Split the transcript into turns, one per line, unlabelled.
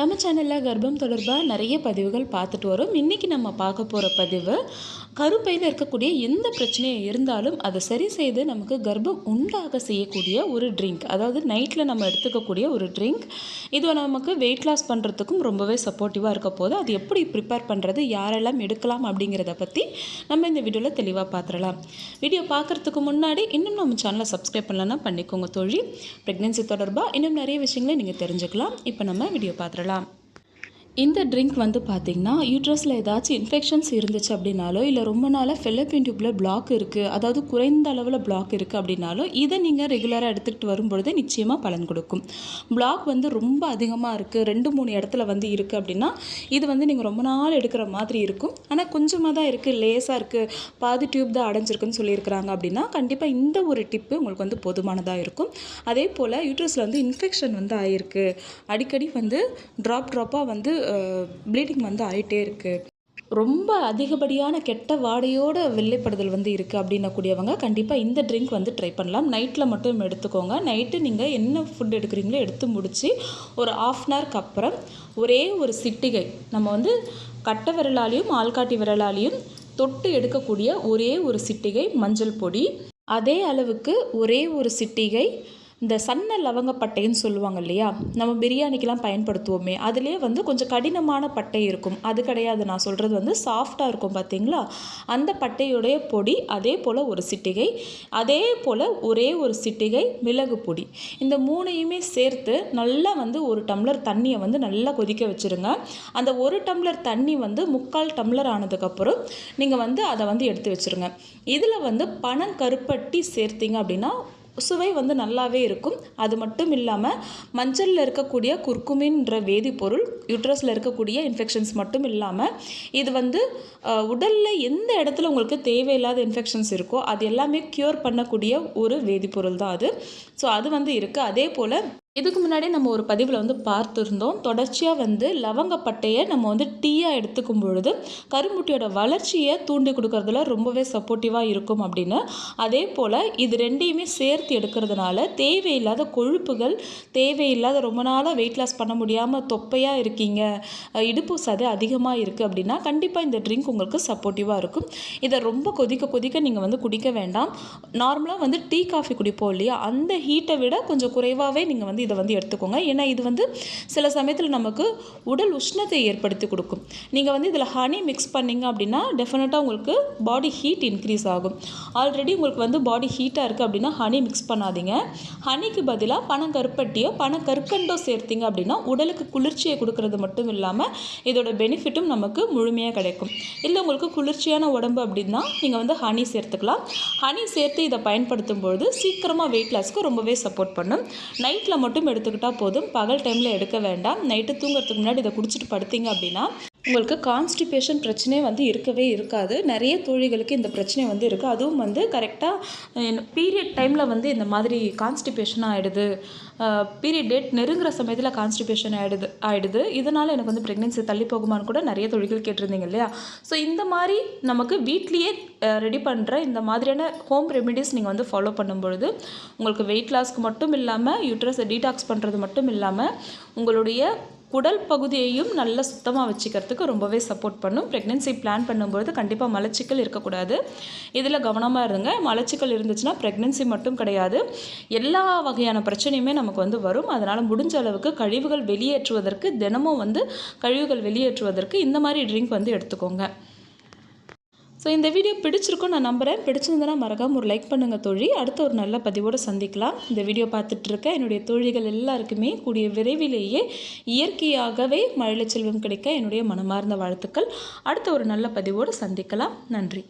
நம்ம சேனலில் கர்ப்பம் தொடர்பாக நிறைய பதிவுகள் பார்த்துட்டு வரோம். இன்றைக்கி நம்ம பார்க்க போகிற பதிவு கருப்பையில் இருக்கக்கூடிய எந்த பிரச்சனையும் இருந்தாலும் அதை சரி செய்து நமக்கு கர்ப்பம் உண்டாக செய்யக்கூடிய ஒரு ட்ரிங்க் அதாவது நைட்டில் நம்ம எடுத்துக்கக்கூடிய ஒரு ட்ரிங்க் இது நமக்கு வெயிட் லாஸ் பண்ணுறதுக்கும் ரொம்பவே சப்போர்ட்டிவாக இருக்க போது அது எப்படி ப்ரிப்பேர் பண்ணுறது யாரெல்லாம் எடுக்கலாம் அப்படிங்கிறத பற்றி நம்ம இந்த வீடியோவில் தெளிவாக பார்த்துடலாம். வீடியோ பார்க்குறதுக்கு முன்னாடி இன்னும் நம்ம சேனலை சப்ஸ்கிரைப் பண்ணலன்னா பண்ணிக்கோங்க தோழி. ப்ரெக்னென்சி தொடர்பாக இன்னும் நிறைய விஷயங்களை நீங்கள் தெரிஞ்சுக்கலாம். இப்போ நம்ம வீடியோ பார்த்துடலாம். வரலாம் இந்த ட்ரிங்க் வந்து பார்த்திங்கன்னா யூட்ரஸில் ஏதாச்சும் இன்ஃபெக்ஷன்ஸ் இருந்துச்சு அப்படின்னாலோ இல்லை ரொம்ப நாளாக ஃபெல்லப்பின் டியூப்பில் பிளாக் இருக்குது அதாவது குறைந்த அளவில் பிளாக் இருக்குது அப்படின்னாலும் இதை நீங்கள் ரெகுலராக எடுத்துக்கிட்டு வரும்பொழுது நிச்சயமாக பலன் கொடுக்கும். பிளாக் வந்து ரொம்ப அதிகமாக இருக்குது ரெண்டு மூணு இடத்துல வந்து இருக்குது அப்படின்னா இது வந்து நீங்கள் ரொம்ப நாள் எடுக்கிற மாதிரி இருக்கும். ஆனால் கொஞ்சமாக தான் இருக்குது லேஸாக இருக்குது பாதி டியூப் தான் அடைஞ்சிருக்குன்னு சொல்லியிருக்கிறாங்க அப்படின்னா கண்டிப்பாக இந்த ஒரு டிப்பு உங்களுக்கு வந்து போதுமானதாக இருக்கும். அதே போல் யூட்ரஸில் வந்து இன்ஃபெக்ஷன் வந்து ஆகிருக்கு அடிக்கடி வந்து ட்ராப் ட்ராப்பாக வந்து ப்ளீடிங் வந்து ஆகிட்டே இருக்குது ரொம்ப அதிகப்படியான கெட்ட வாடையோட வெள்ளைப்படுதல் வந்து இருக்குது அப்படின்னக்கூடியவங்க கண்டிப்பாக இந்த ட்ரிங்க் வந்து ட்ரை பண்ணலாம். நைட்டில் மட்டும் எடுத்துக்கோங்க. நைட்டு நீங்கள் என்ன ஃபுட் எடுக்கிறீங்களோ எடுத்து முடித்து ஒரு ஆஃப் அன் ஹவருக்கு அப்புறம் ஒரே ஒரு சிட்டிகை நம்ம வந்து கட்டை விரலாலையும் ஆள்காட்டி விரலாலையும் தொட்டு எடுக்கக்கூடிய ஒரே ஒரு சிட்டிகை மஞ்சள் பொடி. அதே அளவுக்கு ஒரே ஒரு சிட்டிகை இந்த சன்ன லவங்கப்பட்டைன்னு சொல்லுவாங்க இல்லையா? நம்ம பிரியாணிக்கெலாம் பயன்படுத்துவோமே. அதுலேயே வந்து கொஞ்சம் கடினமான பட்டை இருக்கும். அது கிடையாது. நான் சொல்கிறது வந்து சாஃப்டாக இருக்கும் பார்த்தீங்களா அந்த பட்டையுடைய பொடி அதே போல் ஒரு சிட்டிகை அதே போல் ஒரே ஒரு சிட்டிகை மிளகு பொடி. இந்த மூணையுமே சேர்த்து நல்லா வந்து ஒரு டம்ளர் தண்ணியை வந்து நல்லா கொதிக்க வச்சுருங்க. அந்த ஒரு டம்ளர் தண்ணி வந்து முக்கால் டம்ளர் ஆனதுக்கப்புறம் நீங்கள் வந்து அதை வந்து எடுத்து வச்சுருங்க. இதில் வந்து பனங்கருப்பட்டி சேர்த்திங்க அப்படின்னா சுவை வந்து நல்லாவே இருக்கும். அது மட்டும் இல்லாமல் மஞ்சளில் இருக்கக்கூடிய குர்குமின்ற வேதிப்பொருள் யூட்ரஸில் இருக்கக்கூடிய இன்ஃபெக்ஷன்ஸ் மட்டும் இல்லாமல் இது வந்து உடலில் எந்த இடத்துல உங்களுக்கு தேவையில்லாத இன்ஃபெக்ஷன்ஸ் இருக்கோ அது எல்லாமே க்யூர் பண்ணக்கூடிய ஒரு வேதிப்பொருள் தான் அது. ஸோ அது வந்து இருக்குது அதே போல் இதுக்கு முன்னாடி நம்ம ஒரு பதிவில் வந்து பார்த்துருந்தோம். தொடர்ச்சியாக வந்து லவங்கப்பட்டையை நம்ம வந்து டீயாக எடுத்துக்கும் பொழுது கரும்புட்டியோட வளர்ச்சியை தூண்டி கொடுக்கறதுல ரொம்பவே சப்போர்ட்டிவாக இருக்கும் அப்படின்னு. அதே போல் இது ரெண்டையுமே சேர்த்து எடுக்கிறதுனால தேவையில்லாத கொழுப்புகள் தேவையில்லாத ரொம்ப நாளாக வெயிட் லாஸ் பண்ண முடியாமல் தொப்பையாக இருக்கீங்க. இடுப்பு சதை அதிகமாக இருக்குது அப்படின்னா கண்டிப்பாக இந்த ட்ரிங்க் உங்களுக்கு சப்போர்ட்டிவாக இருக்கும். இதை ரொம்ப கொதிக்க கொதிக்க நீங்கள் வந்து குடிக்க வேண்டாம். நார்மலாக வந்து டீ காஃபி குடிப்போம் இல்லையா? அந்த ஹீட்டை விட கொஞ்சம் குறைவாகவே நீங்கள் வந்து இதை வந்து எடுத்துக்கோங்க. ஏன்னா இது வந்து சில சமயத்தில் நமக்கு உடல் உஷ்ணத்தை ஏற்படுத்தி கொடுக்கும். நீங்கள் வந்து இதில் ஹனி மிக்ஸ் பண்ணிங்க அப்படின்னா டெஃபினட்டாக உங்களுக்கு பாடி ஹீட் இன்க்ரீஸ் ஆகும். ஆல்ரெடி உங்களுக்கு வந்து பாடி ஹீட்டாக இருக்குது அப்படின்னா ஹனி மிக்ஸ் பண்ணாதீங்க. ஹனிக்கு பதிலாக பனங்கருப்பட்டியோ பனக்கற்கண்டோ சேர்த்திங்க அப்படின்னா உடலுக்கு குளிர்ச்சியை கொடுக்கறது மட்டும் இல்லாமல் இதோட பெனிஃபிட்டும் நமக்கு முழுமையாக கிடைக்கும். இல்லை உங்களுக்கு குளிர்ச்சியான உடம்பு அப்படின்னா நீங்கள் வந்து ஹனி சேர்த்துக்கலாம். ஹனி சேர்த்து இதை பயன்படுத்தும் பொழுது சீக்கிரமாக வெயிட் லாஸ்க்கு ரொம்பவே சப்போர்ட் பண்ணும். நைட்டில் மட்டும் மட்டும் எடுத்துக்கிட்டால் போதும். பகல் டைமில் எடுக்க வேண்டாம். நைட்டு தூங்குறதுக்கு முன்னாடி இதை குடிச்சிட்டு படுத்தீங்க அப்படின்னா உங்களுக்கு கான்ஸ்டிபேஷன் பிரச்சனையே வந்து இருக்கவே இருக்காது. நிறைய தோழிகளுக்கு இந்த பிரச்சனை வந்து இருக்குது அதுவும் வந்து கரெக்டாக பீரியட் டைமில் வந்து இந்த மாதிரி கான்ஸ்டிபேஷன் ஆகிடுது பீரியட் டேட் நெருங்குற சமயத்தில் கான்ஸ்டிபேஷன் ஆகிடுது ஆகிடுது இதனால் எனக்கு வந்து ப்ரெக்னென்சி தள்ளி போகுமான்னு கூட நிறைய தொழில்கள் கேட்டிருந்தீங்க இல்லையா? ஸோ இந்த மாதிரி நமக்கு வீட்லேயே ரெடி பண்ணுற இந்த மாதிரியான ஹோம் ரெமிடிஸ் நீங்கள் வந்து ஃபாலோ பண்ணும்பொழுது உங்களுக்கு வெயிட் லாஸ்க்கு மட்டும் இல்லாமல் யூட்ரஸை டீடாக்ஸ் பண்ணுறது மட்டும் இல்லாமல் உங்களுடைய குடல் பகுதியையும் நல்லா சுத்தமாக வச்சுக்கிறதுக்கு ரொம்பவே சப்போர்ட் பண்ணும். ப்ரெக்னென்சி பிளான் பண்ணும்போது கண்டிப்பாக மலச்சிக்கல் இருக்கக்கூடாது. இதில் கவனமாக இருங்க. மலச்சிக்கல் இருந்துச்சுன்னா ப்ரெக்னென்சி மட்டும் கிடையாது. எல்லா வகையான பிரச்சனையுமே நமக்கு வந்து வரும். அதனால் முடிஞ்ச அளவுக்கு கழிவுகள் வெளியேற்றுவதற்கு தினமும் வந்து கழிவுகள் வெளியேற்றுவதற்கு இந்த மாதிரி ட்ரிங்க் வந்து எடுத்துக்கோங்க. ஸோ இந்த வீடியோ பிடிச்சிருக்கும் நான் நம்புகிறேன் பிடிச்சிருந்தனா மறக்காமல் ஒரு லைக் பண்ணுங்கள் தோழி. அடுத்த ஒரு நல்ல பதிவோடு சந்திக்கலாம். இந்த வீடியோ பார்த்துட்ருக்க என்னுடைய தோழிகள் எல்லாருக்குமே கூடிய விரைவிலேயே இயற்கையாகவே மழலை செல்வம் கிடைக்க என்னுடைய மனமார்ந்த வாழ்த்துக்கள். அடுத்த ஒரு நல்ல பதிவோடு சந்திக்கலாம். நன்றி.